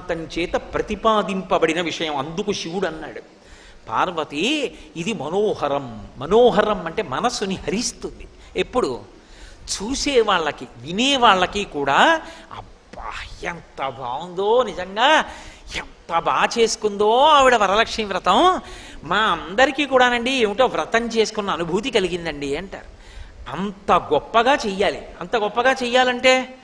పార్వతీ చేత ప్రతిపాదింపబడిన విషయం. అందుకు శివుడు అన్నాడు. పార్వతి ఇది మనోహరం. మనోహరం అంటే మనస్సుని హరిస్తుంది. ఎప్పుడు? చూసే వాళ్ళకి వినే వాళ్ళకి కూడా అబ్బా ఎంత బాగుందో నిజంగా ఎంత బాగా చేసుకుందో ఆవిడ వరలక్ష్మి వ్రతం. మా అందరికీ కూడానండి ఏమిటో వ్రతం చేసుకున్న అనుభూతి కలిగిందండి అంటారు. అంత గొప్పగా చెయ్యాలి. అంత గొప్పగా చెయ్యాలంటే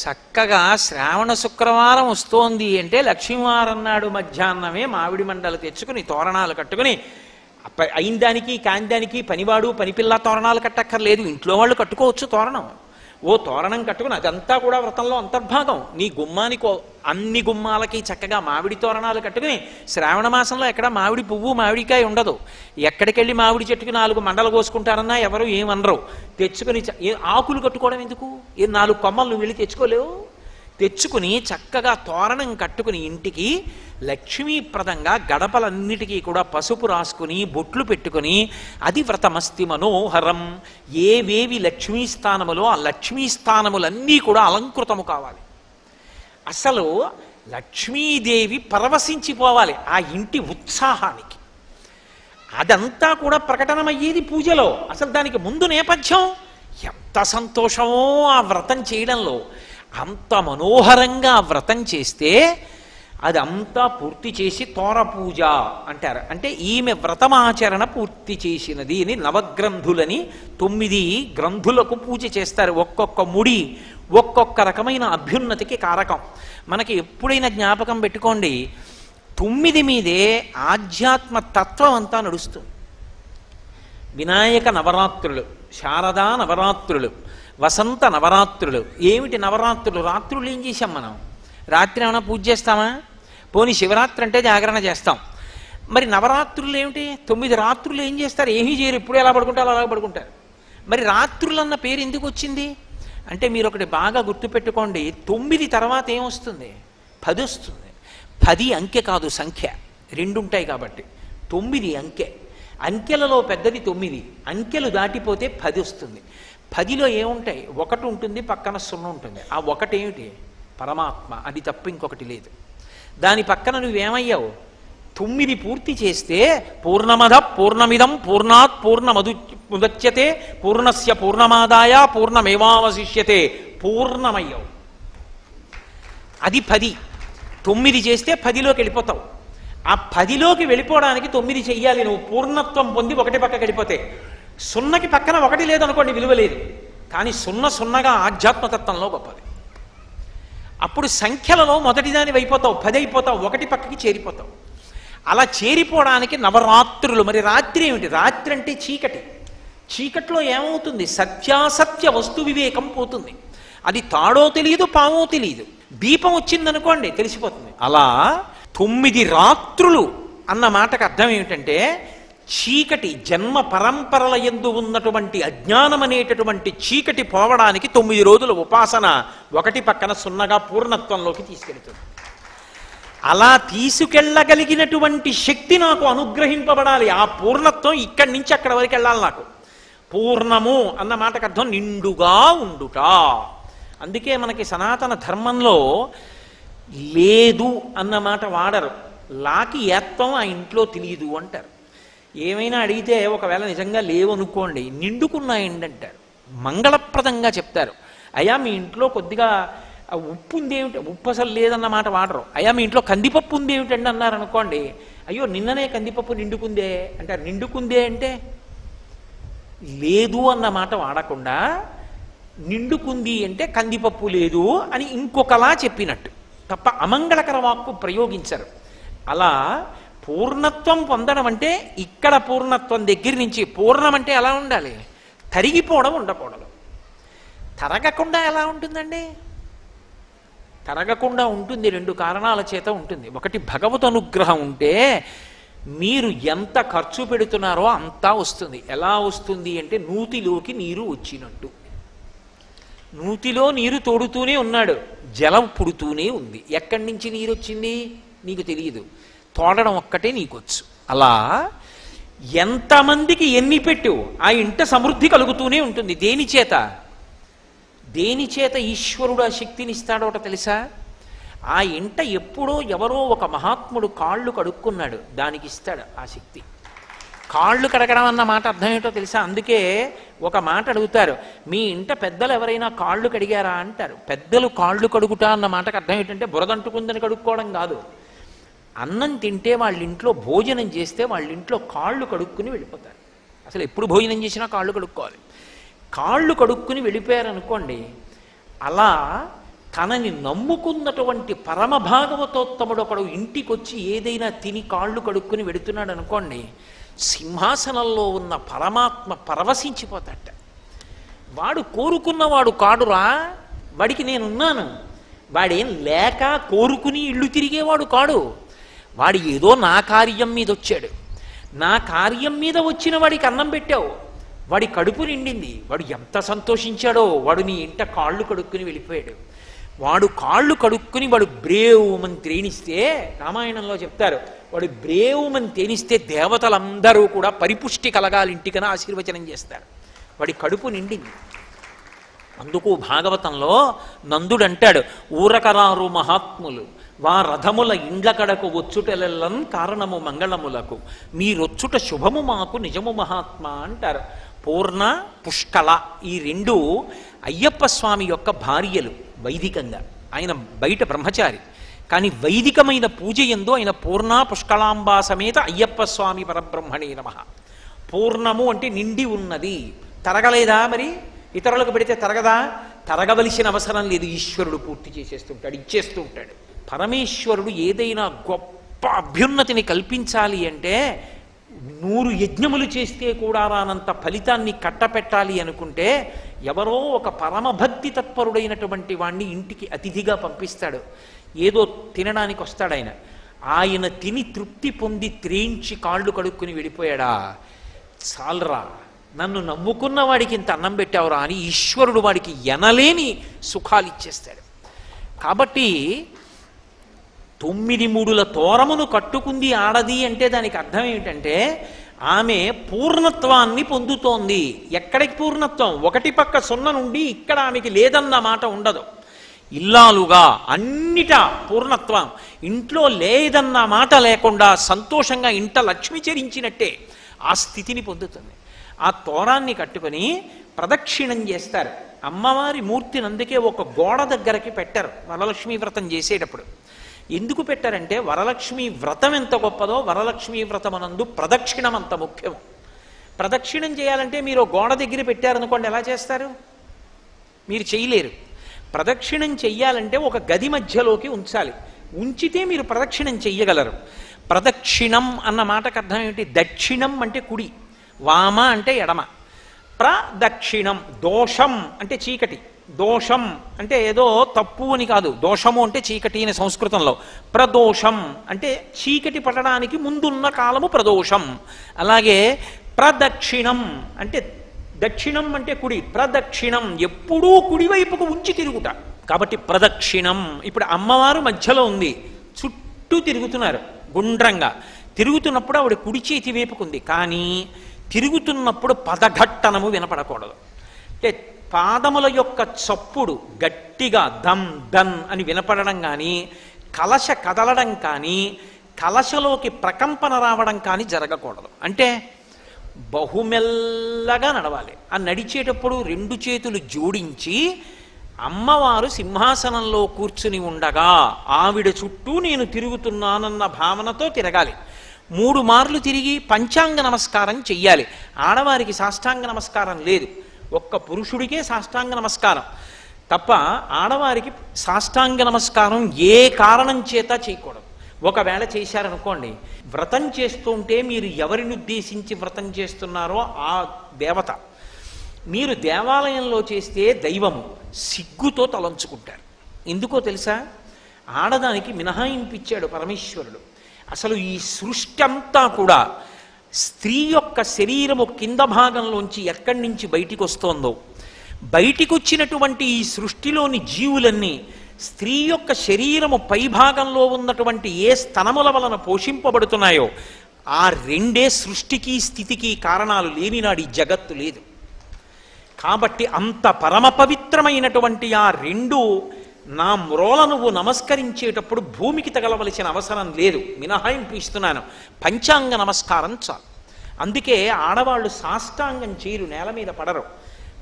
చక్కగా శ్రావణ శుక్రవారం వస్తోంది అంటే లక్ష్మీవారం నాడు మధ్యాహ్నమే మామిడి మండలు తెచ్చుకుని తోరణాలు కట్టుకుని. అయిందానికి అయిన దానికి కాని దానికి పనివాడు పనిపిల్ల తోరణాలు కట్టక్కర్లేదు. ఇంట్లో వాళ్ళు కట్టుకోవచ్చు తోరణం. ఓ తోరణం కట్టుకుని అదంతా కూడా వ్రతంలో అంతర్భాగం. నీ గుమ్మానికి అన్ని గుమ్మాలకి చక్కగా మామిడి తోరణాలు కట్టుకుని శ్రావణ మాసంలో ఎక్కడ మామిడి పువ్వు మామిడికాయ ఉండదు. ఎక్కడికెళ్ళి మామిడి చెట్టుకి నాలుగు మండలు కోసుకుంటారన్నా ఎవరు ఏమనరు తెచ్చుకుని ఏ ఆకులు కట్టుకోవడం ఎందుకు? ఏ నాలుగు కొమ్మలు నువ్వు వెళ్ళి తెచ్చుకోలేవు? తెచ్చుకుని చక్కగా తోరణం కట్టుకుని ఇంటికి లక్ష్మీప్రదంగా గడపలన్నిటికీ కూడా పసుపు రాసుకుని బొట్లు పెట్టుకుని అది వ్రతమస్తి మనోహరం. ఏవేవి లక్ష్మీ స్థానములో ఆ లక్ష్మీ స్థానములన్నీ కూడా అలంకృతము కావాలి. అసలు లక్ష్మీదేవి పరవశించిపోవాలి ఆ ఇంటి ఉత్సాహానికి. అదంతా కూడా ప్రకటనమయ్యేది పూజలో. అసలు దానికి ముందు నేపథ్యం ఎంత సంతోషమో ఆ వ్రతం చేయడంలో. అంత మనోహరంగా వ్రతం చేస్తే అది అంతా పూర్తి చేసి తోర పూజ అంటారు. అంటే ఈమె వ్రతమాచరణ పూర్తి చేసినది అని నవగ్రంథులని తొమ్మిది గ్రంథులకు పూజ చేస్తారు. ఒక్కొక్క ముడి ఒక్కొక్క రకమైన అభ్యున్నతికి కారకం. మనకి ఎప్పుడైనా జ్ఞాపకం పెట్టుకోండి తొమ్మిది మీదే ఆధ్యాత్మ తత్వం అంతా నడుస్తుంది. వినాయక నవరాత్రులు శారదా నవరాత్రులు వసంత నవరాత్రులు. ఏమిటి నవరాత్రులు? రాత్రులు ఏం చేసాం మనం? రాత్రి ఏమైనా పూజ చేస్తామా? పోనీ శివరాత్రి అంటే జాగరణ చేస్తాం. మరి నవరాత్రులు ఏమిటి? తొమ్మిది రాత్రులు ఏం చేస్తారు? ఏమీ చేయరు. ఇప్పుడు ఎలా పడుకుంటారు? అలా పడుకుంటారు. మరి రాత్రులు అన్న పేరు ఎందుకు వచ్చింది? అంటే మీరు ఒకటి బాగా గుర్తుపెట్టుకోండి. తొమ్మిది తర్వాత ఏమొస్తుంది పది వస్తుంది. పది అంకె కాదు సంఖ్య. రెండు ఉంటాయి కాబట్టి. తొమ్మిది అంకె. అంకెలలో పెద్దది తొమ్మిది. అంకెలు దాటిపోతే పది వస్తుంది. పదిలో ఏముంటాయి? ఒకటి ఉంటుంది పక్కన సున్న ఉంటుంది. ఆ ఒకటి ఏమిటి? పరమాత్మ. అది తప్ప ఇంకొకటి లేదు. దాని పక్కన నువ్వేమయ్యావు? తొమ్మిది పూర్తి చేస్తే పూర్ణమద పూర్ణమిదం పూర్ణాత్ పూర్ణమదు ముదచ్యతే పూర్ణస్య పూర్ణమాదాయ పూర్ణమేవావశిష్యతే. పూర్ణమయ్యావు. అది పది. తొమ్మిది చేస్తే పదిలోకి వెళ్ళిపోతావు. ఆ పదిలోకి వెళ్ళిపోవడానికి తొమ్మిది చెయ్యాలి నువ్వు. పూర్ణత్వం పొంది ఒకటి పక్కకి వెళ్ళిపోతే. సున్నకి పక్కన ఒకటి లేదనుకోండి విలువ లేదు. కానీ సున్న సున్నగా ఆధ్యాత్మతత్వంలో గొప్పది. అప్పుడు సంఖ్యలలో మొదటిదాని అయిపోతావు పది అయిపోతావు ఒకటి పక్కకి చేరిపోతావు. అలా చేరిపోవడానికి నవరాత్రులు. మరి రాత్రి ఏమిటి? రాత్రి అంటే చీకటి. చీకట్లో ఏమవుతుంది? సత్యాసత్య వస్తు వివేకం పోతుంది. అది తాడో తెలియదు పామో తెలియదు దీపం వచ్చిందనుకోండి తెలిసిపోతుంది. అలా తొమ్మిది రాత్రులు అన్న మాటకు అర్థం ఏమిటంటే చీకటి జన్మ పరంపరల ఎందు ఉన్నటువంటి అజ్ఞానం అనేటటువంటి చీకటి పోవడానికి తొమ్మిది రోజుల ఉపాసన ఒకటి పక్కన సున్నగా పూర్ణత్వంలోకి తీసుకెళ్తుంది. అలా తీసుకెళ్ళగలిగినటువంటి శక్తి నాకు అనుగ్రహింపబడాలి. ఆ పూర్ణత్వం ఇక్కడి నుంచి అక్కడ వరకు వెళ్ళాలి నాకు. పూర్ణము అన్న మాటకు అర్థం నిండుగా ఉండుట. అందుకే మనకి సనాతన ధర్మంలో లేదు అన్న మాట వాడరు. లాకి ఏత్వం ఆ ఇంట్లో తెలియదు అంటారు. ఏమైనా అడిగితే ఒకవేళ నిజంగా లేవనుకోండి నిండుకున్నాయండి అంటారు మంగళప్రదంగా చెప్తారు. అయ్యా మీ ఇంట్లో కొద్దిగా ఉప్పు ఉంది ఏమిటి? ఉప్పు అసలు లేదన్నమాట వాడరు. అయ్యా మీ ఇంట్లో కందిపప్పు ఉంది ఏమిటండి అన్నారు అనుకోండి అయ్యో నిన్ననే కందిపప్పు నిండుకుందే అంటారు. నిండుకుందే అంటే? లేదు అన్న మాట వాడకుండా నిండుకుంది అంటే కందిపప్పు లేదు అని ఇంకొకలా చెప్పినట్టు. తప్ప అమంగళకర వాక్కు ప్రయోగించరు. అలా పూర్ణత్వం పొందడం అంటే ఇక్కడ పూర్ణత్వం దగ్గర నుంచి పూర్ణం అంటే ఎలా ఉండాలి? తరిగిపోవడం ఉండకూడదు. తరగకుండా ఎలా ఉంటుందండి? తరగకుండా ఉంటుంది రెండు కారణాల చేత ఉంటుంది. ఒకటి భగవత్ అనుగ్రహం ఉంటే మీరు ఎంత ఖర్చు పెడుతున్నారో అంతా వస్తుంది. ఎలా వస్తుంది అంటే నూతిలోకి నీరు వచ్చినట్టు. నూతిలో నీరు తోడుతూనే ఉన్నాడు. జలం పుడుతూనే ఉంది. ఎక్కడి నుంచి నీరు వచ్చింది? నీకు తెలియదు. తోడడం ఒక్కటే నీకొచ్చు అలా ఎంతమందికి ఎన్ని పెట్టు ఆ ఇంట సమృద్ధి కలుగుతూనే ఉంటుంది. దేని చేత? దేని చేత ఈశ్వరుడు ఆ శక్తిని ఇస్తాడోట తెలుసా? ఆ ఇంట ఎప్పుడో ఎవరో ఒక మహాత్ముడు కాళ్ళు కడుక్కున్నాడు. దానికి ఇస్తాడు ఆ శక్తి. కాళ్ళు కడగడం అన్న మాట అర్థం ఏంటో తెలుసా? అందుకే ఒక మాట అడుగుతారు మీ ఇంట పెద్దలు ఎవరైనా కాళ్ళు కడిగారా? అంటారు. పెద్దలు కాళ్ళు కడుగుట అన్న మాటకు అర్థం ఏంటంటే బురదంటుకుందని కడుక్కోవడం కాదు. అన్నం తింటే వాళ్ళ ఇంట్లో భోజనం చేస్తే వాళ్ళ ఇంట్లో కాళ్ళు కడుక్కుని వెళ్ళిపోతారు. అసలు ఎప్పుడు భోజనం చేసినా కాళ్ళు కడుక్కోవాలి. కాళ్ళు కడుక్కుని వెళ్ళిపోయారు అనుకోండి అలా తనని నమ్ముకున్నటువంటి పరమ భాగవతోత్తముడు ఒకడు ఇంటికి వచ్చి ఏదైనా తిని కాళ్ళు కడుక్కుని వెడుతున్నాడు అనుకోండి సింహాసనంలో ఉన్న పరమాత్మ పరవశించిపోతాట. వాడు కోరుకున్నవాడు కాడురా వాడికి నేనున్నాను. వాడేం లేక కోరుకుని ఇళ్ళు తిరిగేవాడు కాడు. వాడు ఏదో నా కార్యం మీద వచ్చాడు. నా కార్యం మీద వచ్చిన వాడికి అన్నం పెట్టావు. వాడి కడుపు నిండింది. వాడు ఎంత సంతోషించాడో వాడు నీ ఇంట కాళ్ళు కడుక్కుని వెళ్ళిపోయాడు. వాడు కాళ్ళు కడుక్కుని వాడు బ్రేవుమని తేనిస్తే రామాయణంలో చెప్తారు వాడు బ్రేవుమని తేనిస్తే దేవతలందరూ కూడా పరిపుష్టి కలగాలి ఇంటికన ఆశీర్వచనం చేస్తారు. వాడి కడుపు నిండింది. అందుకు భాగవతంలో నందుడు అంటాడు ఊరకరారు మహాత్ములు వా రథముల ఇండ్ల కడకు వచ్చుటెలెల్లం కారణము మంగళములకు. మీరొచ్చుట శుభము మాకు నిజము మహాత్మ అంటారు. పూర్ణ పుష్కళ ఈ రెండు అయ్యప్ప స్వామి యొక్క భార్యలు వైదికంగా. ఆయన బయట బ్రహ్మచారి. కానీ వైదికమైన పూజ ఎందు ఆయన పూర్ణ పుష్కళాంబా సమేత అయ్యప్ప స్వామి పరబ్రహ్మణే నమ. పూర్ణము అంటే నిండి ఉన్నది. తరగలేదా మరి? ఇతరులకు పెడితే తరగదా? తరగవలసిన అవసరం లేదు. ఈశ్వరుడు పూర్తి చేసేస్తుంటాడు ఇచ్చేస్తూ ఉంటాడు. పరమేశ్వరుడు ఏదైనా గొప్ప అభ్యున్నతిని కల్పించాలి అంటే నూరు యజ్ఞములు చేస్తే కూడా రానంత ఫలితాన్ని కట్టపెట్టాలి అనుకుంటే ఎవరో ఒక పరమభక్తి తత్పరుడైనటువంటి వాణ్ణి ఇంటికి అతిథిగా పంపిస్తాడు. ఏదో తినడానికి వస్తాడు ఆయన. ఆయన తిని తృప్తి పొంది త్రేయించి కాళ్ళు కడుక్కుని వెళ్ళిపోయాడా? చాలరా నన్ను నమ్ముకున్న వాడికి ఇంత అన్నం పెట్టావురా అని ఈశ్వరుడు వాడికి ఎనలేని సుఖాలు ఇచ్చేస్తాడు. కాబట్టి తొమ్మిది మూడుల తోరమును కట్టుకుంది ఆడది అంటే దానికి అర్థం ఏమిటంటే ఆమె పూర్ణత్వాన్ని పొందుతోంది. ఎక్కడికి పూర్ణత్వం? ఒకటి పక్క సున్న నుండి ఇక్కడ ఆమెకి లేదన్న మాట ఉండదు. ఇల్లాలుగా అన్నిటా పూర్ణత్వం. ఇంట్లో లేదన్న మాట లేకుండా సంతోషంగా ఇంట లక్ష్మి చరించినట్టే ఆ స్థితిని పొందుతుంది. ఆ తోరాన్ని కట్టుకొని ప్రదక్షిణం చేస్తారు. అమ్మవారి మూర్తిని అందుకే ఒక గోడ దగ్గరకి పెట్టారు. వరలక్ష్మీ వ్రతం చేసేటప్పుడు. ఎందుకు పెట్టారంటే వరలక్ష్మి వ్రతం ఎంత గొప్పదో వరలక్ష్మి వ్రతమనందు ప్రదక్షిణం అంత ముఖ్యం. ప్రదక్షిణం చేయాలంటే మీరు గోడ దగ్గర పెట్టారనుకోండి ఎలా చేస్తారు? మీరు చేయలేరు. ప్రదక్షిణం చెయ్యాలంటే ఒక గది మధ్యలోకి ఉంచాలి. ఉంచితే మీరు ప్రదక్షిణం చెయ్యగలరు. ప్రదక్షిణం అన్న మాటకు అర్థం ఏమిటి? దక్షిణం అంటే కుడి వామ అంటే ఎడమ. ప్రదక్షిణం దోషం అంటే చీకటి. దోషం అంటే ఏదో తప్పు అని కాదు. దోషము అంటే చీకటి అని సంస్కృతంలో. ప్రదోషం అంటే చీకటి పట్టడానికి ముందున్న కాలము ప్రదోషం. అలాగే ప్రదక్షిణం అంటే దక్షిణం అంటే కుడి. ప్రదక్షిణం ఎప్పుడూ కుడివైపుకు ఉంచి తిరుగుట. కాబట్టి ప్రదక్షిణం. ఇప్పుడు అమ్మవారు మధ్యలో ఉంది. చుట్టూ తిరుగుతున్నారు గుండ్రంగా. తిరుగుతున్నప్పుడు ఆవిడ కుడి చేతి వైపుకుంది కానీ తిరుగుతున్నప్పుడు పదఘట్టనము వినపడకూడదు. అంటే పాదముల యొక్క చప్పుడు గట్టిగా దమ్ దన్ అని వినపడడం కానీ కలశ కదలడం కానీ కలశలోకి ప్రకంపన రావడం కానీ జరగకూడదు. అంటే బహుమెల్లగా నడవాలి. ఆ నడిచేటప్పుడు రెండు చేతులు జోడించి అమ్మవారు సింహాసనంలో కూర్చుని ఉండగా ఆవిడ చుట్టూ నేను తిరుగుతున్నానన్న భావనతో తిరగాలి. మూడు మార్లు తిరిగి పంచాంగ నమస్కారం చెయ్యాలి. ఆడవారికి సాష్టాంగ నమస్కారం లేదు. ఒక్క పురుషుడికే సాష్టాంగ నమస్కారం. తప్ప ఆడవారికి సాష్టాంగ నమస్కారం ఏ కారణం చేత చేయకూడదు. ఒకవేళ చేశారనుకోండి వ్రతం చేస్తుంటే మీరు ఎవరిని ఉద్దేశించి వ్రతం చేస్తున్నారో ఆ దేవత. మీరు దేవాలయంలో చేస్తే దైవము సిగ్గుతో తలంచుకుంటారు. ఎందుకో తెలుసా? ఆడదానికి మినహాయింపు ఇచ్చాడు పరమేశ్వరుడు. అసలు ఈ సృష్టి అంతా కూడా స్త్రీ యొక్క శరీరము కింద భాగంలోంచి ఎక్కడి నుంచి బయటికి వస్తోందో బయటికొచ్చినటువంటి ఈ సృష్టిలోని జీవులన్నీ స్త్రీ యొక్క శరీరము పైభాగంలో ఉన్నటువంటి ఏ స్తనముల వలన పోషింపబడుతున్నాయో ఆ రెండే సృష్టికి స్థితికి కారణాలు లేనినాడు ఈ జగత్తు లేదు. కాబట్టి అంత పరమ పవిత్రమైనటువంటి ఆ రెండు నా మ్రోల నువ్వు నమస్కరించేటప్పుడు భూమికి తగలవలసిన అవసరం లేదు. మినహాయింపు ఇస్తున్నాను. పంచాంగ నమస్కారం చాలు. అందుకే ఆడవాళ్ళు సాష్టాంగం చేయరు నేల మీద పడరు.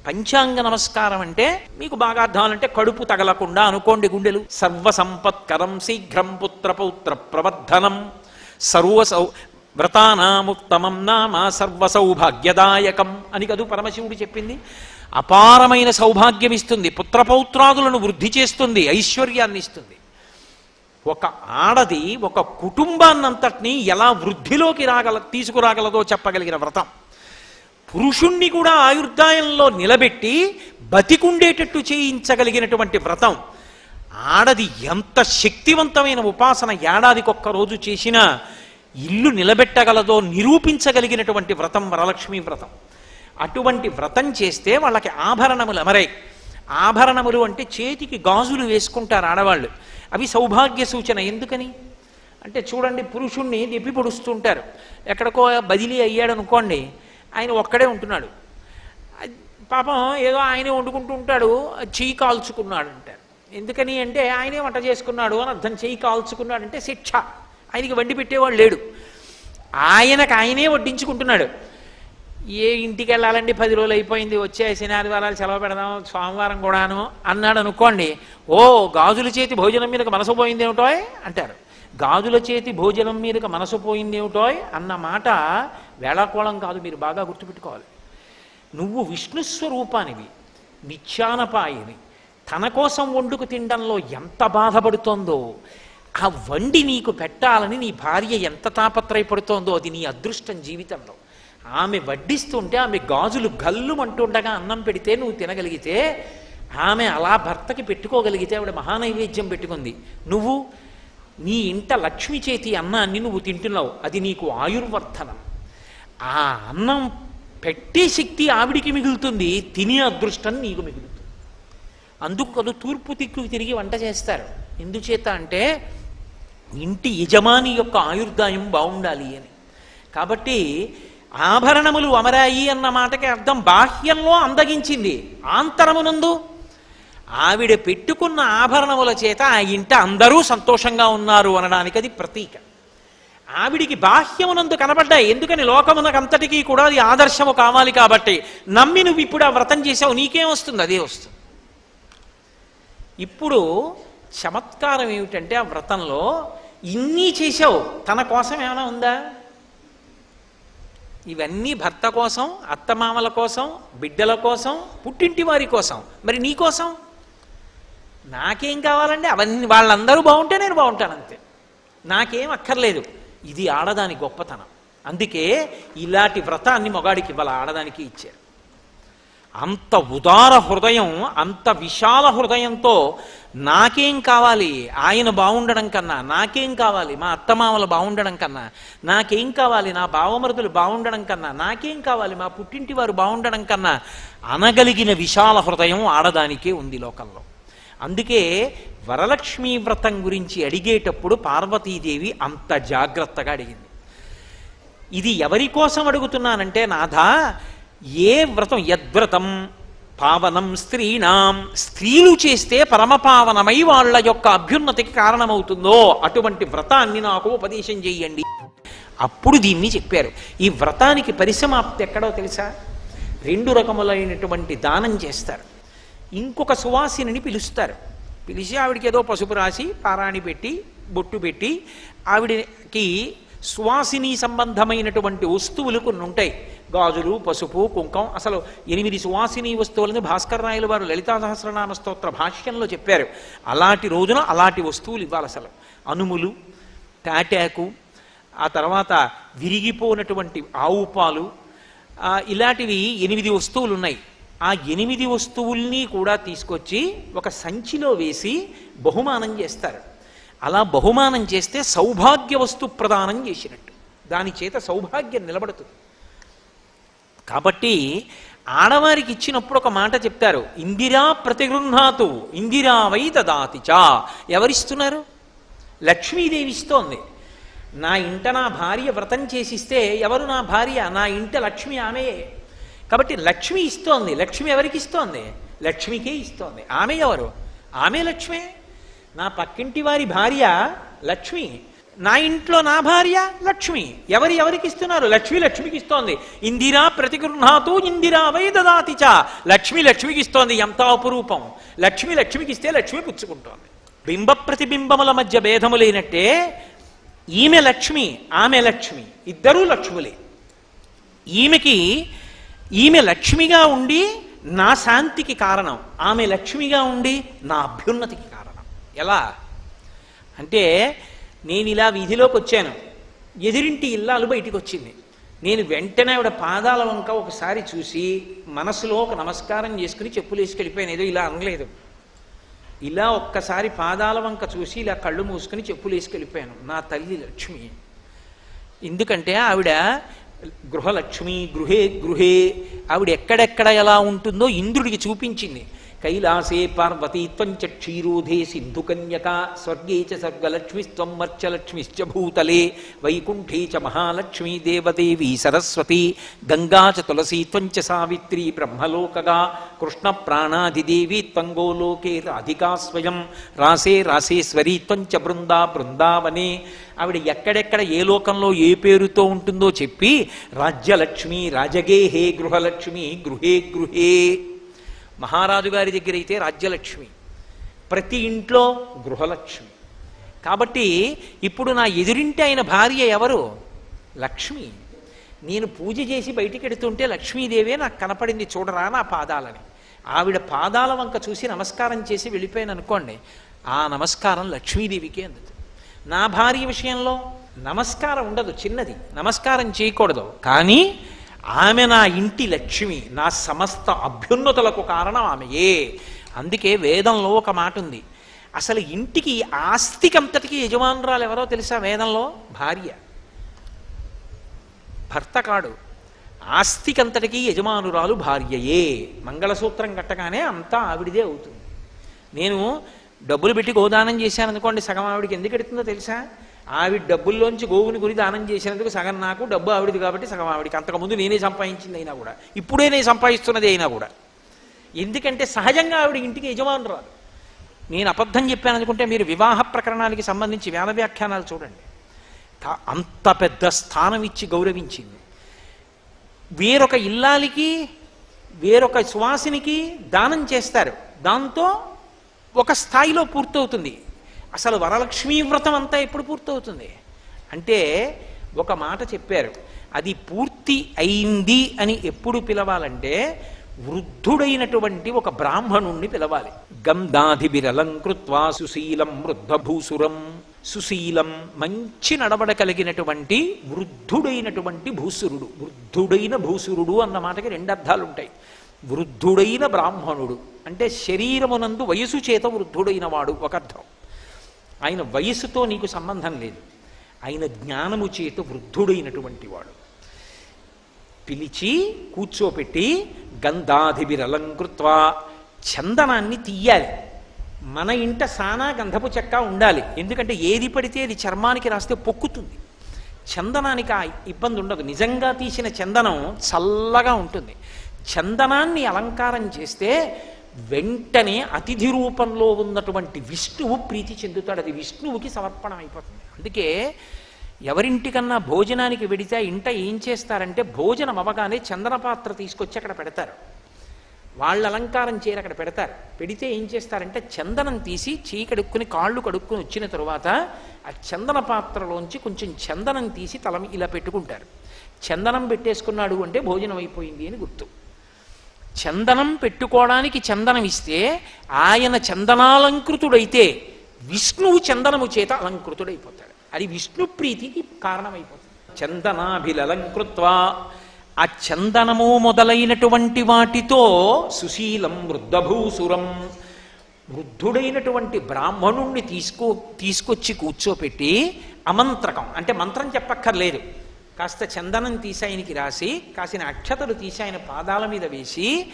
పంచాంగ నమస్కారం అంటే మీకు బాగా అర్థం అంటే కడుపు తగలకుండా అనుకోండి గుండెలు. సర్వ సంపత్కరం శీఘ్రం పుత్ర పౌత్ర ప్రవర్ధనం. సర్వ సౌ వ్రతానాముత్తమం నామ సర్వ సౌభాగ్యదాయకం అని కదూ పరమశివుడు చెప్పింది. అపారమైన సౌభాగ్యం ఇస్తుంది పుత్రపౌత్రాదులను వృద్ధి చేస్తుంది ఐశ్వర్యాన్ని ఇస్తుంది ఒక ఆడది ఒక కుటుంబాన్నంతటినీ ఎలా వృద్ధిలోకి రాగల తీసుకురాగలదో చెప్పగలిగిన వ్రతం. పురుషుణ్ణి కూడా ఆయుర్దాయంలో నిలబెట్టి బతికుండేటట్టు చేయించగలిగినటువంటి వ్రతం. ఆడది ఎంత శక్తివంతమైన ఉపాసన ఏడాదికొక్క రోజు చేసినా ఇల్లు నిలబెట్టగలదో నిరూపించగలిగినటువంటి వ్రతం వరలక్ష్మి వ్రతం. అటువంటి వ్రతం చేస్తే వాళ్ళకి ఆభరణములు అమరాయి. ఆభరణములు అంటే చేతికి గాజులు వేసుకుంటారు ఆడవాళ్ళు. అవి సౌభాగ్య సూచన. ఎందుకని? అంటే చూడండి పురుషుణ్ణి దెప్పి పొడుస్తుంటారు. ఎక్కడికో బదిలీ అయ్యాడు అనుకోండి ఆయన ఒక్కడే ఉంటున్నాడు. పాపం ఏదో ఆయనే వండుకుంటూ ఉంటాడు చెయ్యి కాల్చుకున్నాడు అంటారు ఎందుకని అంటే ఆయనే వంట చేసుకున్నాడు అని అర్థం. చెయ్యి కాల్చుకున్నాడు అంటే శిక్ష. ఆయనకి వండి పెట్టేవాడు లేడు. ఆయనకు ఆయనే వడ్డించుకుంటున్నాడు. ఏ ఇంటికి వెళ్ళాలండి? పది రోజులు అయిపోయింది. వచ్చే శనివారాలు సెలవు పెడదాం. సోమవారం కూడాను అన్నాడు అనుకోండి. ఓ గాజుల చేతి భోజనం మీదకి మనసు పోయింది ఏమిటోయ్ అంటారు. గాజుల చేతి భోజనం మీదకి మనసు పోయింది ఏమిటోయ్ అన్న మాట వేళాకోళం కాదు. మీరు బాగా గుర్తుపెట్టుకోవాలి. నువ్వు విష్ణు స్వరూపానివి నిత్యానపాయివి తన కోసం వండుకు తినడంలో ఎంత బాధపడుతోందో ఆ వండి నీకు పెట్టాలని నీ భార్య ఎంత తాపత్రయపడుతోందో అది నీ అదృష్టం జీవితంలో. ఆమె వడ్డిస్తుంటే ఆమె గాజులు గల్లుమంటుండగా అన్నం పెడితే నువ్వు తినగలిగితే ఆమె అలా భర్తకి పెట్టుకోగలిగితే ఆవిడ మహానైవేద్యం పెట్టుకుంది. నువ్వు నీ ఇంట లక్ష్మి చేతి అన్నాన్ని నువ్వు తింటున్నావు. అది నీకు ఆయుర్వర్ధనం. ఆ అన్నం పెట్టే శక్తి ఆవిడికి మిగులుతుంది. తినే అదృష్టం నీకు మిగులుతుంది. అందుకు కదా తూర్పు దిక్కుకు తిరిగి వంట చేస్తారు. ఎందుచేత అంటే ఇంటి యజమాని యొక్క ఆయుర్దాయం బాగుండాలి అని. కాబట్టి ఆభరణములు అమరాయి అన్న మాటకి అర్థం బాహ్యంలో అందగించింది. ఆంతరమునందు ఆవిడ పెట్టుకున్న ఆభరణముల చేత ఆ ఇంట అందరూ సంతోషంగా ఉన్నారు అనడానికి అది ప్రతీక. ఆవిడికి బాహ్యమునందు కనబడ్డాయి ఎందుకని లోకమునకంతటికీ కూడా అది ఆదర్శము కావాలి కాబట్టి నమ్మి నువ్వు ఇప్పుడు ఆ వ్రతం చేసావు నీకేం వస్తుంది? అదే వస్తుంది. ఇప్పుడు చమత్కారం ఏమిటంటే ఆ వ్రతంలో ఇన్ని చేసావు తన కోసం ఏమైనా ఉందా? ఇవన్నీ భర్త కోసం అత్తమామల కోసం బిడ్డల కోసం పుట్టింటి వారి కోసం. మరి నీ కోసం? నాకేం కావాలండి? అవన్నీ వాళ్ళందరూ బాగుంటే నేను బాగుంటాను అంతే. నాకేం అక్కర్లేదు. ఇది ఆడదాని గొప్పతనం. అందుకే ఇలాంటి వ్రతాన్ని మొగాడికి ఇవ్వాలి ఆడదానికి ఇచ్చారు. అంత ఉదార హృదయం అంత విశాల హృదయంతో నాకేం కావాలి? ఆయన బాగుండడం కన్నా నాకేం కావాలి? మా అత్తమామలు బాగుండడం కన్నా నాకేం కావాలి? నా బావమరుదులు బాగుండడం కన్నా నాకేం కావాలి? మా పుట్టింటి వారు బాగుండడం కన్నా అనగలిగిన విశాల హృదయం ఆడదానికే ఉంది లోకంలో. అందుకే వరలక్ష్మీ వ్రతం గురించి అడిగేటప్పుడు పార్వతీదేవి అంత జాగ్రత్తగా అడిగింది. ఇది ఎవరి కోసం అడుగుతున్నానంటే నాథ ఏ వ్రతం యద్వ్రతం? పావనం స్త్రీణాం. స్త్రీలు చేస్తే పరమపావనమై వాళ్ళ యొక్క అభ్యున్నతికి కారణమవుతుందో అటువంటి వ్రతాన్ని నాకు ఉపదేశం చేయండి. అప్పుడు దీన్ని చెప్పారు. ఈ వ్రతానికి పరిసమాప్తి ఎక్కడో తెలుసా? రెండు రకములైనటువంటి దానం చేస్తారు. ఇంకొక సువాసిని పిలుస్తారు. పిలిచి ఆవిడికి ఏదో పసుపు రాసి పారాణి పెట్టి బొట్టు పెట్టి ఆవిడకి సువాసిని సంబంధమైనటువంటి వస్తువులు కొన్ని ఉంటాయి గాజులు పసుపు కుంకం అసలు ఎనిమిది సువాసిని వస్తువులని భాస్కర్ రాయలు వారు లలితా సహస్రనామ స్తోత్ర భాష్యంలో చెప్పారు. అలాంటి రోజున అలాంటి వస్తువులు ఇవ్వాలి అసలు. అనుములు తాటాకు ఆ తర్వాత విరిగిపోయినటువంటి ఆవు పాలు ఇలాంటివి ఎనిమిది వస్తువులు ఉన్నాయి. ఆ ఎనిమిది వస్తువుల్ని కూడా తీసుకొచ్చి ఒక సంచిలో వేసి బహుమానం చేస్తారు. అలా బహుమానం చేస్తే సౌభాగ్య వస్తు ప్రదానం చేసినట్టు. దాని చేత సౌభాగ్యం నిలబడుతుంది. కాబట్టి ఆడవారికి ఇచ్చినప్పుడు ఒక మాట చెప్తారు ఇందిరా ప్రతిగృహాతు ఇందిరా వై దదాతి ఎవరిస్తున్నారు? లక్ష్మీదేవి ఇస్తోంది నా ఇంట నా భార్య వ్రతం చేసిస్తే ఎవరు నా భార్య? నా ఇంట లక్ష్మి ఆమెయే కాబట్టి లక్ష్మి ఇస్తోంది. లక్ష్మి ఎవరికి ఇస్తోంది? లక్ష్మికే ఇస్తోంది. ఆమె ఎవరు? ఆమె లక్ష్మే. నా పక్కింటి వారి భార్య లక్ష్మి. నా ఇంట్లో నా భార్య లక్ష్మి. ఎవరి ఎవరికి ఇస్తున్నారు? లక్ష్మి లక్ష్మికి ఇస్తోంది. ఇందిరా ప్రతిగృహాతు ఇందిరా వై దదాతి చ. లక్ష్మి లక్ష్మికి ఇస్తోంది. ఎంత అపురూపం. లక్ష్మి లక్ష్మికి ఇస్తే లక్ష్మి పుచ్చుకుంటోంది. బింబ ప్రతిబింబముల మధ్య భేదము లేనట్టే ఈమె లక్ష్మి ఆమె లక్ష్మి. ఇద్దరూ లక్ష్ములే. ఈమెకి ఈమె లక్ష్మిగా ఉండి నా శాంతికి కారణం. ఆమె లక్ష్మిగా ఉండి నా అభ్యున్నతికి కారణం. ఎలా? అంటే నేను ఇలా వీధిలోకి వచ్చాను ఎదిరింటి ఇల్లాలు బయటికి వచ్చింది నేను వెంటనే ఆవిడ పాదాల వంక ఒకసారి చూసి మనసులో ఒక నమస్కారం చేసుకుని చెప్పులు వేసుకెళ్ళిపోయాను. ఏదో ఇలా అనలేదు. ఇలా ఒక్కసారి పాదాల వంక చూసి ఇలా కళ్ళు మూసుకుని చెప్పులు వేసుకెళ్ళిపోయాను. నా తల్లి లక్ష్మి. ఎందుకంటే ఆవిడ గృహలక్ష్మి గృహే గృహే ఆవిడ ఎక్కడెక్కడ ఎలా ఉంటుందో ఇంద్రుడికి చూపించింది. కైలాసే పార్వతీత్వంచ క్షీరోధే సింధుకన్యక స్వర్గే చ సర్గలక్ష్మిస్త్వం మర్చలక్ష్మిశ్చ భూతలే వైకుంఠే చ మహాలక్ష్మీ దేవదేవి సరస్వతి గంగా చ తులసీత్వం చ సావిత్రి బ్రహ్మలోకగా కృష్ణ ప్రాణాదిదేవి త్వంగోలోకే రాధికా స్వయం రాసే రాసేశ్వరీ త్వం చ బృందా బృందావనే. ఆవిడ ఎక్కడెక్కడ ఏ లోకంలో ఏ పేరుతో ఉంటుందో చెప్పి రాజ్యలక్ష్మి రాజగేహే గృహలక్ష్మి గృహే గృహే. మహారాజు గారి దగ్గర అయితే రాజ్యలక్ష్మి ప్రతి ఇంట్లో గృహలక్ష్మి. కాబట్టి ఇప్పుడు నా ఎదురింటి అయిన భార్య ఎవరు? లక్ష్మి. నేను పూజ చేసి బయటికి ఎడుతుంటే లక్ష్మీదేవే నాకు కనపడింది చూడరా నా పాదాలని. ఆవిడ పాదాల వంక చూసి నమస్కారం చేసి వెళ్ళిపోయాను అనుకోండి ఆ నమస్కారం లక్ష్మీదేవికే అందుతుంది. నా భార్య విషయంలో నమస్కారం ఉండదు చిన్నది. నమస్కారం చేయకూడదు. కానీ ఆమె నా ఇంటి లక్ష్మి నా సమస్త అభ్యున్నతులకు కారణం ఆమెయే. అందుకే వేదంలో ఒక మాట ఉంది. అసలు ఇంటికి ఆస్తికంతటికి యజమానురాలు ఎవరో తెలుసా వేదంలో? భార్య. భర్త కాడు. ఆస్తికంతటికి యజమానురాలు భార్యయే. మంగళసూత్రం కట్టగానే అంతా ఆవిడిదే అవుతుంది. నేను డబ్బులు పెట్టి గోదానం చేశాను అనుకోండి సగం ఆవిడికి ఎందుకు ఎడుతుందో తెలుసా? ఆవిడ డబ్బుల్లోంచి గోవుని గురి దానం చేసినందుకు సగం నాకు డబ్బు ఆవిడది కాబట్టి సగం ఆవిడికి. అంతకుముందు నేనే సంపాదించింది అయినా కూడా. ఇప్పుడే నేను సంపాదిస్తున్నది అయినా కూడా. ఎందుకంటే సహజంగా ఆవిడ ఇంటికి యజమానురాలు నేను అబద్ధం చెప్పాను అనుకుంటే మీరు వివాహ ప్రకరణానికి సంబంధించి వేద వ్యాఖ్యానాలు చూడండి. అంత పెద్ద స్థానం ఇచ్చి గౌరవించింది. వేరొక ఇల్లాలికి వేరొక సువాసినికి దానం చేస్తారు. దాంతో ఒక స్థాయిలో పూర్తవుతుంది. అసలు వరలక్ష్మీ వ్రతం అంతా ఎప్పుడు పూర్తవుతుంది? అంటే ఒక మాట చెప్పారు. అది పూర్తి అయింది అని ఎప్పుడు పిలవాలంటే వృద్ధుడైనటువంటి ఒక బ్రాహ్మణుణ్ణి పిలవాలి. గంధాధిబిరలంకృత్వా సుశీలం వృద్ధభూసురం. సుశీలం మంచి నడవడ కలిగినటువంటి వృద్ధుడైనటువంటి భూసురుడు. వృద్ధుడైన భూసురుడు అన్న మాటకి రెండు అర్థాలు ఉంటాయి వృద్ధుడైన బ్రాహ్మణుడు. అంటే శరీరమునందు వయసు చేత వృద్ధుడైన వాడు ఒక అర్థం. ఆయన వయసుతో నీకు సంబంధం లేదు. ఆయన జ్ఞానము చేత వృద్ధుడైనటువంటి వాడు. పిలిచి కూర్చోపెట్టి గంధాధిబిరలంకృత్వా చందనాన్ని తీయాలి. మన ఇంట సానా గంధపు చెక్క ఉండాలి. ఎందుకంటే ఏది పడితే అది చర్మానికి రాస్తే పొక్కుతుంది. చందనానికి ఆ ఇబ్బంది ఉండదు. నిజంగా తీసిన చందనం చల్లగా ఉంటుంది. చందనాన్ని అలంకారం చేస్తే వెంటనే అతిథి రూపంలో ఉన్నటువంటి విష్ణువు ప్రీతి చెందుతాడు. అది విష్ణువుకి సమర్పణం అయిపోతుంది. అందుకే ఎవరింటికన్నా భోజనానికి వెడితే ఇంట ఏం చేస్తారంటే భోజనం అవగానే చందన పాత్ర తీసుకొచ్చి అక్కడ పెడతారు. వాళ్ళ అలంకారం చేయరు అక్కడ పెడతారు. పెడితే ఏం చేస్తారంటే చందనం తీసి చేయి కడుక్కుని కాళ్ళు కడుక్కుని వచ్చిన తరువాత ఆ చందన పాత్రలోంచి కొంచెం చందనం తీసి తల ఇలా పెట్టుకుంటారు. చందనం పెట్టేసుకున్నాడు అంటే భోజనం అయిపోయింది అని గుర్తు. చందనం పెట్టుకోవడానికి చందనం ఇస్తే ఆయన చందనాలంకృతుడైతే విష్ణువు చందనము చేత అలంకృతుడైపోతాడు. అది విష్ణు ప్రీతికి కారణమైపోతుంది. చందనాభిలలంకృత్వా. ఆ చందనము మొదలైనటువంటి వాటితో సుశీలం వృద్ధభూసురం. వృద్ధుడైనటువంటి బ్రాహ్మణుణ్ణి తీసుకో తీసుకొచ్చి కూర్చోపెట్టి అమంత్రకం. అంటే మంత్రం చెప్పక్కర్లేదు. కాస్త చందనం తీసి ఆయనకి రాసి కాసిన అక్షతలు తీసి ఆయన పాదాల మీద వేసి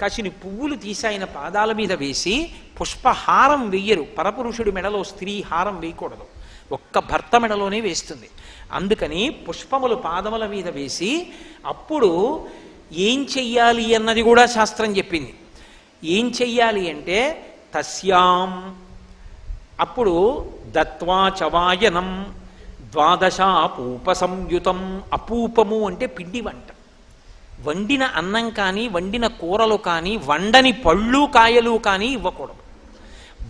కాసిన పువ్వులు తీసి ఆయన పాదాల మీద వేసి పుష్పహారం వెయ్యరు. పరపురుషుడి మెడలో స్త్రీ హారం వేయకూడదు. ఒక్క భర్త మెడలోనే వేస్తుంది. అందుకని పుష్పములు పాదముల మీద వేసి అప్పుడు ఏం చెయ్యాలి అన్నది కూడా శాస్త్రం చెప్పింది. ఏం చెయ్యాలి అంటే తస్యాం. అప్పుడు దత్వా చవాయనం ద్వాదశాపూప సంయుతం అపూపము అంటే పిండి వంట. వండిన అన్నం కానీ వండిన కూరలు కానీ వండని పళ్ళు కాయలు కానీ ఇవ్వకూడదు.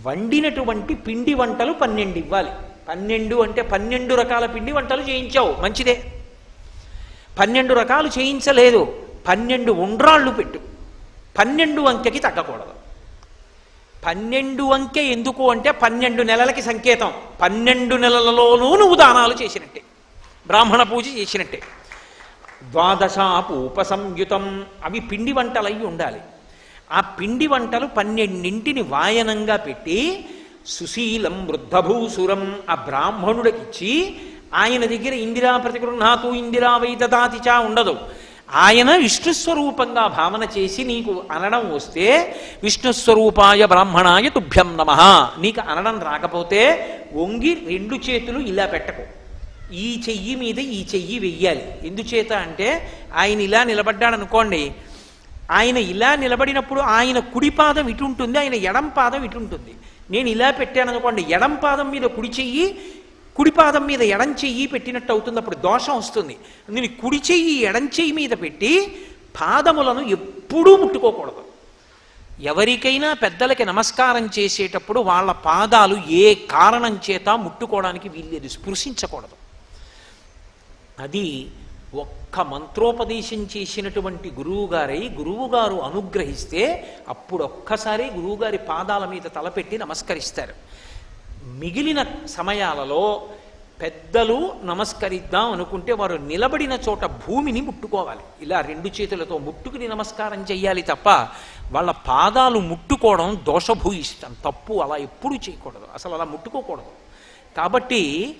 వండినటువంటి పిండి వంటలు పన్నెండు ఇవ్వాలి. పన్నెండు అంటే పన్నెండు రకాల పిండి వంటలు చేయించావు మంచిదే. పన్నెండు రకాలు చేయించలేదు పన్నెండు ఉండ్రాళ్ళు పెట్టు. పన్నెండు అంకెకి తగ్గకూడదు. పన్నెండు అంకె ఎందుకు అంటే పన్నెండు నెలలకి సంకేతం. పన్నెండు నెలలలోనూ నువ్వు దానాలు చేసినట్టే. బ్రాహ్మణ పూజ చేసినట్టే. ద్వాదశాపు ఉపసంయుతం అవి పిండి వంటలయ్యి ఉండాలి. ఆ పిండి వంటలు పన్నెండింటిని వాయనంగా పెట్టి సుశీలం వృద్ధభూసురం ఆ బ్రాహ్మణుడికిచ్చి ఆయన దగ్గర ఇందిరా ప్రతిగృహాతు ఇందిరా వైదదాతిచా ఉండదు. ఆయన విష్ణుస్వరూపంగా భావన చేసి నీకు అనడం వస్తే విష్ణుస్వరూపాయ బ్రాహ్మణాయ తుభ్యం నమ. నీకు అనడం రాకపోతే వంగి రెండు చేతులు ఇలా పెట్టకు. ఈ చెయ్యి మీద ఈ చెయ్యి వెయ్యాలి. ఎందుచేత అంటే ఆయన ఇలా నిలబడ్డాడు అనుకోండి ఆయన ఇలా నిలబడినప్పుడు ఆయన కుడి పాదం ఇటు ఉంటుంది ఆయన ఎడం పాదం ఇటు ఉంటుంది. నేను ఇలా పెట్టాను అనుకోండి ఎడం పాదం మీద కుడి చెయ్యి కుడి పాదం మీద ఎడం చెయ్యి పెట్టినట్టు అవుతుంది అప్పుడు దోషం వస్తుంది. నేను కుడి చెయ్యి ఎడం చెయ్యి మీద పెట్టి పాదములను ఎప్పుడూ ముట్టుకోకూడదు. ఎవరికైనా పెద్దలకి నమస్కారం చేసేటప్పుడు వాళ్ళ పాదాలు ఏ కారణం చేత ముట్టుకోవడానికి వీల్లేదు. స్పృశించకూడదు. అది ఒక్క మంత్రోపదేశం చేసినటువంటి గురువుగారై గురువుగారు అనుగ్రహిస్తే అప్పుడు ఒక్కసారి గురువుగారి పాదాల మీద తలపెట్టి నమస్కరిస్తారు. మిగిలిన సమయాలలో పెద్దలు నమస్కరిద్దాం అనుకుంటే వారు నిలబడిన చోట భూమిని ముట్టుకోవాలి. ఇలా రెండు చేతులతో ముట్టుకుని నమస్కారం చేయాలి తప్ప వాళ్ళ పాదాలు ముట్టుకోవడం దోషభూయిష్టం. తప్పు అలా ఎప్పుడు చేయకూడదు. అసలు అలా ముట్టుకోకూడదు. కాబట్టి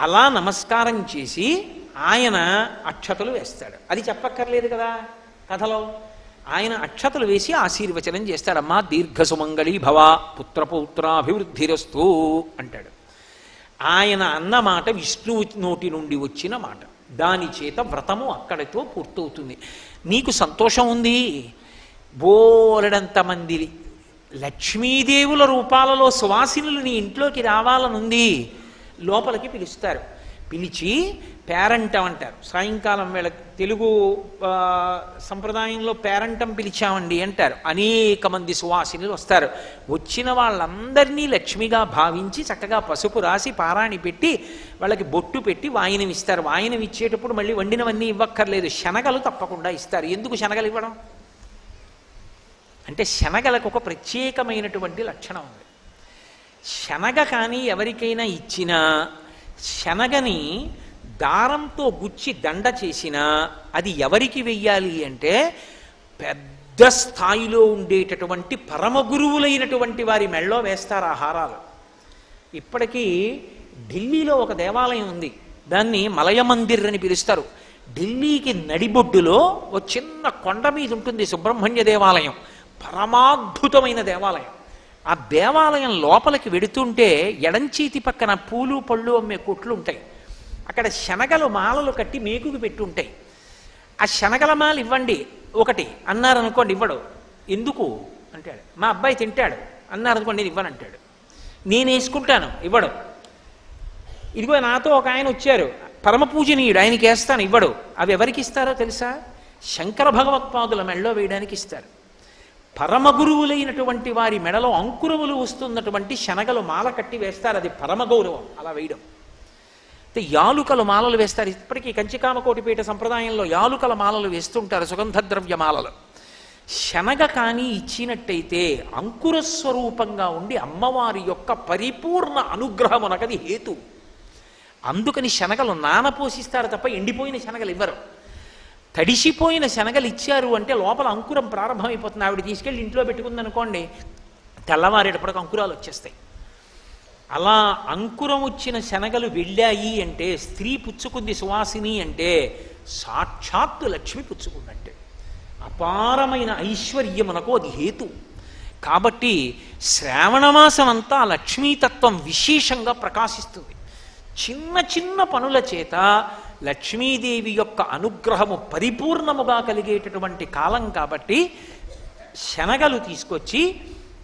అలా నమస్కారం చేసి ఆయన అక్షతలు వేస్తాడు. అది చెప్పక్కర్లేదు కదా కథలో. ఆయన అక్షతలు వేసి ఆశీర్వచనం చేస్తాడమ్మా దీర్ఘ సుమంగళి భవ పుత్రపౌత్రాభివృద్ధిరస్తు అంటాడు. ఆయన అన్న మాట విష్ణువు నోటి నుండి వచ్చిన మాట. దాని చేత వ్రతము అక్కడితో పూర్తవుతుంది. నీకు సంతోషం ఉంది? బోలెడంతమంది లక్ష్మీదేవుల రూపాలలో సువాసినులు నీ ఇంట్లోకి రావాలనుంది లోపలికి పిలుస్తారు. పిలిచి పేరంటం అంటారు. సాయంకాలం వేళ తెలుగు సంప్రదాయంలో పేరంటం పిలిచామండి అంటారు. అనేక మంది సువాసినులు వస్తారు. వచ్చిన వాళ్ళందరినీ లక్ష్మిగా భావించి చక్కగా పసుపు రాసి పారాణి పెట్టి వాళ్ళకి బొట్టు పెట్టి వాయినం ఇస్తారు. వాయినం ఇచ్చేటప్పుడు మళ్ళీ వండినవన్నీ ఇవ్వక్కర్లేదు. శనగలు తప్పకుండా ఇస్తారు. ఎందుకు శనగలు ఇవ్వడం? అంటే శనగలకు ఒక ప్రత్యేకమైనటువంటి లక్షణం ఉంది. శనగ కానీ ఎవరికైనా ఇచ్చినా శనగని దారంతో గుచ్చి దండ చేసినా అది ఎవరికి వెయ్యాలి అంటే పెద్ద స్థాయిలో ఉండేటటువంటి పరమ గురువులైనటువంటి వారి మెళ్ళో వేస్తారు ఆ హారాలు ఇప్పటికీ ఢిల్లీలో ఒక దేవాలయం ఉంది. దాన్ని మలయ మందిర్ అని పిలుస్తారు. ఢిల్లీకి నడిబొడ్డులో ఒక చిన్న కొండ మీద ఉంటుంది సుబ్రహ్మణ్య దేవాలయం. పరమాద్భుతమైన దేవాలయం. ఆ దేవాలయం లోపలికి వెడుతుంటే ఎడంచేతి పక్కన పూలు పళ్ళు అమ్మే కొట్లు ఉంటాయి. అక్కడ శనగలు మాలలు కట్టి మేకుకు పెట్టి ఉంటాయి ఆ శనగల మాల ఇవ్వండి. ఒకటి అన్నారనుకోండి ఇవ్వడు. ఎందుకు? అంటాడు. మా అబ్బాయి తింటాడు. అన్నారనుకోండి నేను ఇవ్వనంటాడు నేను వేసుకుంటాను ఇవ్వడు. ఇదిగో నాతో ఒక ఆయన వచ్చారు. పరమ పూజనీయుడు ఆయనకి వేస్తాను ఇవ్వడు. అవి ఎవరికి ఇస్తారో తెలుసా? శంకర భగవత్పాదుల మెడలో వేయడానికి ఇస్తారు. పరమ గురువులైనటువంటి వారి మెడలో అంకురములు వస్తున్నటువంటి శనగలు మాల కట్టి వేస్తారు. అది పరమ గౌరవం. అలా వేయడం. అయితే యాలుకలు మాలలు వేస్తారు. ఇప్పటికీ కంచికామకోటిపీఠ సంప్రదాయంలో యాలుకల మాలలు వేస్తుంటారు. సుగంధ ద్రవ్య మాలలు. శనగ కానీ ఇచ్చినట్టయితే అంకుర స్వరూపంగా ఉండి అమ్మవారి యొక్క పరిపూర్ణ అనుగ్రహమునకది హేతు. అందుకని శనగలు నానపోషిస్తారు తప్ప ఎండిపోయిన శనగలు ఇవ్వరు. తడిసిపోయిన శనగలు ఇచ్చారు అంటే లోపల అంకురం ప్రారంభమైపోతుంది. ఆవిడ తీసుకెళ్ళి ఇంట్లో పెట్టుకుందనుకోండి తెల్లవారేటప్పటికి అంకురాలు వచ్చేస్తాయి. అలా అంకురం వచ్చిన శనగలు వెళ్ళాయి అంటే స్త్రీ పుచ్చుకుంది సువాసిని అంటే సాక్షాత్తు లక్ష్మి పుచ్చుకుందంటే. అపారమైన ఐశ్వర్యమునకు అది హేతు. కాబట్టి శ్రావణమాసం అంతా లక్ష్మీతత్వం విశేషంగా ప్రకాశిస్తుంది. చిన్న చిన్న పనుల చేత లక్ష్మీదేవి యొక్క అనుగ్రహము పరిపూర్ణముగా కలిగేటటువంటి కాలం కాబట్టి శనగలు తీసుకొచ్చి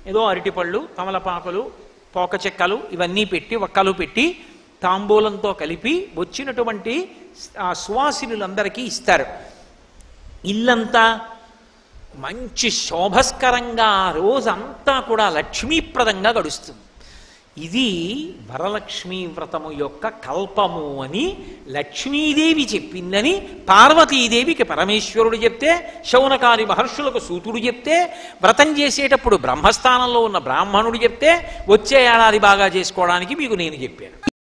ఏదో అరటిపళ్ళు తమలపాకులు పోక చెక్కలు ఇవన్నీ పెట్టి ఒక్కలు పెట్టి తాంబూలంతో కలిపి వచ్చినటువంటి ఆ సువాసినులందరికీ ఇస్తారు. ఇల్లంతా మంచి శోభస్కరంగా ఆ రోజంతా కూడా లక్ష్మీప్రదంగా గడుస్తుంది. ఇది వరలక్ష్మీ వ్రతము యొక్క కల్పము అని లక్ష్మీదేవి చెప్పిందని పార్వతీదేవికి పరమేశ్వరుడు చెప్తే శౌనకాది మహర్షులకు సూతుడు చెప్తే వ్రతం చేసేటప్పుడు బ్రహ్మస్థానంలో ఉన్న బ్రాహ్మణుడు చెప్తే వచ్చే ఏడాది బాగా చేసుకోవడానికి మీకు నేను చెప్పాను.